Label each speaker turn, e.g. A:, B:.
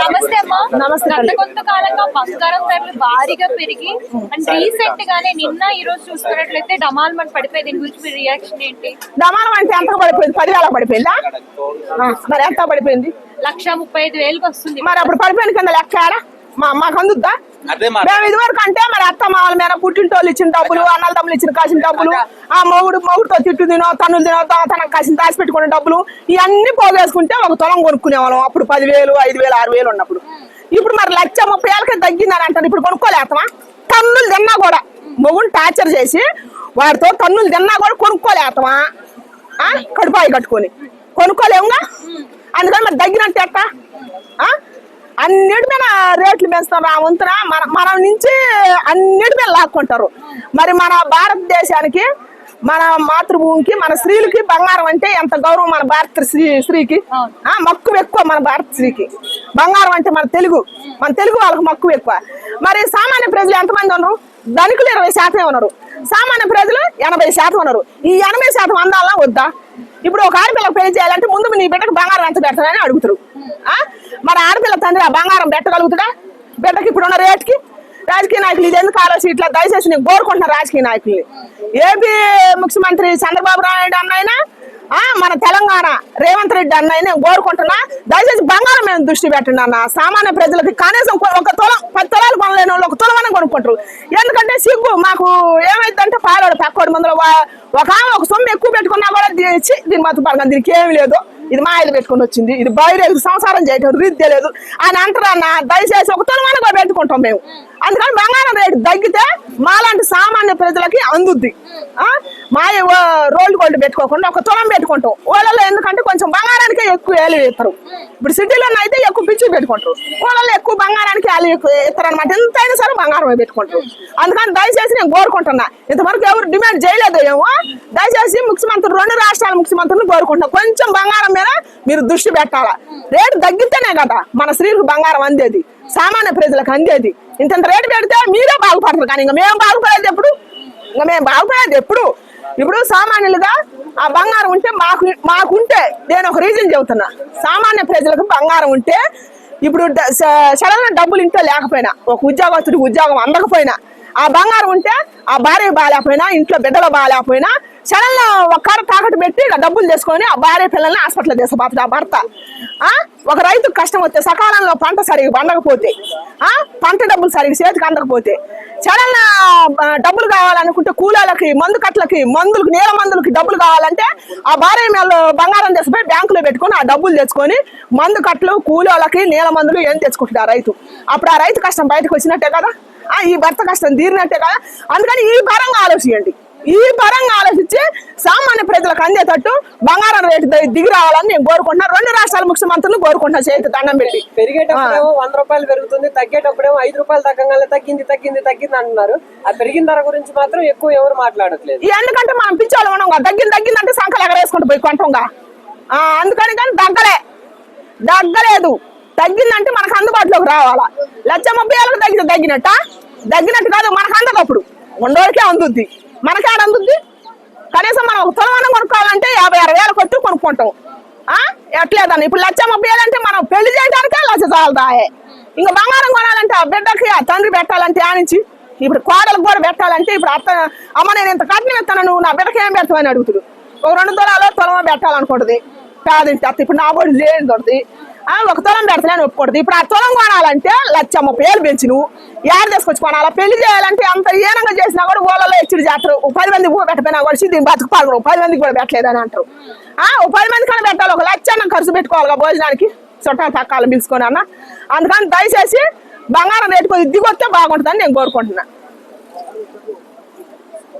A: నమస్తే అమ్మా.
B: నమస్తే.
A: కొంతకాలంగా బంగారం ధరలు భారీగా పెరిగి అండ్ రీసెంట్ గానే నిన్న ఈ రోజు చూసుకున్నట్లయితే డమాల్ మన పడిపోయి దీని గురించి మీ రియాక్షన్ ఏంటి?
B: దమానం అంటే ఎంత పడిపోయింది? పదివేల పడిపోయిందా? మరి ఎంత పడిపోయింది?
A: లక్ష ముప్పై ఐదు వేలకు వస్తుంది.
B: మరి అప్పుడు పడిపోయిన కింద లెక్క? మా మాకు అందుద్దా మేము ఇదివరకు అంటే మరి అత్త మామల మీద పుట్టింటోళ్ళు ఇచ్చిన డబ్బులు అన్నల తమ్ములు ఇచ్చిన కాసిన డబ్బులు ఆ మొగుడు మొగుడుతో తిట్టు తినో తన్నులు తినో తనకు కాసిన దాచి పెట్టుకునే డబ్బులు ఇవన్నీ పోగేసుకుంటే ఒక తులం కొనుక్కునే వాళ్ళం అప్పుడు పదివేలు ఐదు వేలు ఆరు వేలు ఉన్నప్పుడు. ఇప్పుడు మరి లక్ష ముప్పై ఏళ్ళకి తగ్గిందని అంటారు. ఇప్పుడు కొనుక్కోలేస్తామా తన్నులు తిన్నా కూడా. మొగుడు టార్చర్ చేసి వాడితో తన్నులు తిన్నా కూడా కొనుక్కోలేస్తామా ఆ? కడుపాయి కట్టుకొని. కొనుక్కోలేముగా? అందుకని మరి తగ్గినట్టు ఎట్ట? ఆ? అన్నిటి మీద రేట్లు పెంచుతారు ఆ వంతున మన మనం నుంచి అన్నిటి మీద లాక్కుంటారు. మరి మన భారతదేశానికి మన మాతృభూమికి మన స్త్రీలకి బంగారం అంటే ఎంత గౌరవం మన భారత స్త్రీ స్త్రీకి? మక్కువ ఎక్కువ మన భారత స్త్రీకి. బంగారం అంటే మన తెలుగు. మన తెలుగు వాళ్ళకి మక్కువ ఎక్కువ. మరి సామాన్య ప్రజలు ఎంతమంది ఉన్నారు? ధనికులు ఇరవై శాతం ఉన్నారు. సామాన్య ప్రజలు ఎనభై శాతం ఉన్నారు. ఈ ఎనభై శాతం అందాలా వద్దా? ఇప్పుడు ఒక ఆడపిల్లకు పెళ్ళి చేయాలంటే ముందు నీ బిడ్డకు బంగారం ఎంత పెడతానని అడుగుతారు ఆడపిల్ల తండ్రి ఆ బంగారం పెట్టగలుగుతాడా? బిడ్డకి ఇప్పుడు ఉన్న రేట్కి? రాజకీయ నాయకులు ఇది ఎందుకు ఆలోచన ఇట్లా దయచేసి నేను కోరుకుంటున్నా రాజకీయ నాయకుల్ని. ఏపీ ముఖ్యమంత్రి చంద్రబాబు నాయుడు అన్నైనా మన తెలంగాణ రేవంత్ రెడ్డి అన్నయ్య నేను కోరుకుంటున్నా. దయచేసి బంగారం మీద దృష్టి పెట్టండి అన్న. సామాన్య ప్రజలకి కనీసం ఒక తులం పది తులాలు కొనలేని వాళ్ళు ఒక తులమని కొనుక్కుంటారు. ఎందుకంటే సిగ్గు మాకు ఏమైందంటే పాలోడు పక్కోడు ముందులో ఒక ఆమె ఒక సొమ్ము ఎక్కువ పెట్టుకున్నా కూడా దీని మత్తు పడగా దీనికి ఏమి లేదు. ఇది మాయలు పెట్టుకుని వచ్చింది. ఇది బయట సంసారం చేయటం రీతి తెలియదు. అని అంటారా దయచేసి ఒక తులమని కూడా పెట్టుకుంటాం మేము. అందుకని బంగారం రేటు తగ్గితే మాలాంటి సామాన్య ప్రజలకి అందుద్ది. మా రోల్డ్ గోల్డ్ పెట్టుకోకుండా ఒక తులం పెట్టుకుంటాం. వాళ్ళలో ఎందుకంటే కొంచెం బంగారానికే ఎక్కువ వేలు ఇస్తారు ఇప్పుడు సిటీలో అయితే ఎక్కువ పిచ్చి పెట్టుకుంటారు. వాళ్ళలో ఎక్కువ బంగారానికి వేలు ఎక్కువ ఇస్తారు అనమాట ఎంతైనా సరే బంగారమే పెట్టుకుంటారు. అందుకని దయచేసి నేను కోరుకుంటున్నా. ఇంతవరకు ఎవరు డిమాండ్ చేయలేదు ఏమో. దయచేసి ముఖ్యమంత్రి రెండు రాష్ట్రాల ముఖ్యమంత్రులు కోరుకుంటున్నా. కొంచెం బంగారం మీద మీరు దృష్టి పెట్టాలా? రేటు తగ్గితేనే కదా మన స్త్రీలకు బంగారం అందేది. సామాన్య ప్రజలకు అందేది. ఇంత రేటు పెడితే మీరే బాగుపడతారు కానీ ఇంకా మేము బాగుపడేది ఎప్పుడు? ఇంకా మేము బాగుపడేది ఎప్పుడు? ఇప్పుడు సామాన్యులుగా ఆ బంగారం ఉంటే మాకు మాకుంటే నేను ఒక రీజన్ చెబుతున్నా. సామాన్య ప్రజలకు బంగారం ఉంటే ఇప్పుడు సడన్ డబ్బులు ఇంట్లో లేకపోయినా ఒక ఉద్యోగస్తుడికి ఉద్యోగం అందకపోయినా ఆ బంగారం ఉంటే ఆ భార్య బాగాలేకపోయినా ఇంట్లో బిడ్డలు బాగాలేకపోయినా సడన్ ఒక్కడ తాకట్టు పెట్టి డబ్బులు తీసుకొని ఆ భార్య పిల్లల్ని హాస్పిటల్ తీసుకుపోతాడు ఆ భర్త. ఆ? ఒక రైతుకు కష్టం వస్తే సకాలంలో పంట సరిగ్గా పండకపోతే ఆ? పంట డబ్బులు సరిగ్గా చేతికి అందకపోతే సడన్ డబ్బులు కావాలనుకుంటే కూలీలకి మందు కట్లకి మందులకి నీళ్ళ మందులకి డబ్బులు కావాలంటే ఆ భార్య మీద బంగారం తెచ్చిపోయి బ్యాంకులో పెట్టుకొని ఆ డబ్బులు తెచ్చుకొని మందు కట్టలు కూలీలకి నీళ్ళ మందులు ఏం తెచ్చుకుంటాడు ఆ రైతు. అప్పుడు ఆ రైతు కష్టం బయటకు వచ్చినట్టే కదా? ఈ భర్త కష్టం తీరినట్టే కదా? అందుకని ఈ పరంగా ఆలోచించండి. ఈ పరంగా ఆలోచించి సామాన్య ప్రజలకు అందేటట్టు బంగారం రేటు దిగి రావాలని నేను కోరుకుంటున్నా. రెండు రాష్ట్రాల ముఖ్యమంత్రులు కోరుకుంటున్నా చేతి దండం పెట్టి.
C: పెరిగేటప్పుడేమో వంద రూపాయలు పెరుగుతుంది తగ్గేటప్పుడేమో ఐదు రూపాయలు తగ్గంగానే తగ్గింది తగ్గింది తగ్గింది అంటున్నారు. ఆ పెరిగిన ధర గురించి మాత్రం ఎక్కువ ఎవరు మాట్లాడట్లేదు.
B: ఈ ఎందుకంటే మనం ఉన్నాం కదా. తగ్గింది తగ్గిందంటే సంకలు ఎగరేసుకుంటూ పోయి కొంటాంగా. ఆ, అందుకని కానీ తగ్గలే. తగ్గలేదు. తగ్గిందంటే మనకు అందుబాటులోకి రావాలా. లక్ష ముప్పై ఏళ్ళకి తగ్గితే తగ్గినట్ట? తగ్గినట్టు కాదు మనకు అందదు అప్పుడు. ఉండోళ్ళకే అందుద్ది. మనకాడ అందుద్ది? కనీసం మనం ఒక తులవనం కొనుక్కోవాలంటే యాభై అరవై వేలు కొట్టి కొనుక్కుంటాం. ఆ? ఎట్లేదని ఇప్పుడు లక్ష ముప్పై వేలు అంటే మనం పెళ్ళి చేయడానికే లక్ష చాలదాయే ఇంకా బంగారం కొనాలంటే ఆ బిడ్డకి ఆ తండ్రి పెట్టాలంటే ఆనించి ఇప్పుడు కోడలకు కూడా పెట్టాలంటే ఇప్పుడు అత్త అమ్మ నేను ఇంత కట్నం ఇస్తాను నువ్వు నా బిడ్డకి ఏం పెడతావని అడుగుతుడు. ఒక రెండు తులాలో తులమ పెట్టాలనుకుంటుంది. కాదంటే అత్త ఇప్పుడు నా కూడా లేని ఆ ఒక తులం పెడతలేని ఒప్పుకూడదు. ఇప్పుడు ఆ తులం కొనాలంటే లచ్చ ముప్పై వేలు పెంచి నువ్వు. ఏడు తీసుకొచ్చి కొనాలా? పెళ్ళి చేయాలంటే అంత ఏనంగా చేసినా కూడా ఊళ్ళలో ఇచ్చుడు చేస్తారు ఓ పది మంది పెట్టపోయినా కూడా దీన్ని బతుకు పాల్గొను. పది మందికి కూడా పెట్టలేదని అంటారు. ఆ ఓ పది మంది కన్నా పెట్టాలి. ఒక లక్ష అన్న ఖర్చు పెట్టుకోవాలి భోజనానికి. చుట్టాలు పక్కాలు పిలుచుకొని అన్న. అందుకని దయచేసి బంగారం రేటు కొద్ది దిగొస్తే బాగుంటుందని నేను కోరుకుంటున్నా.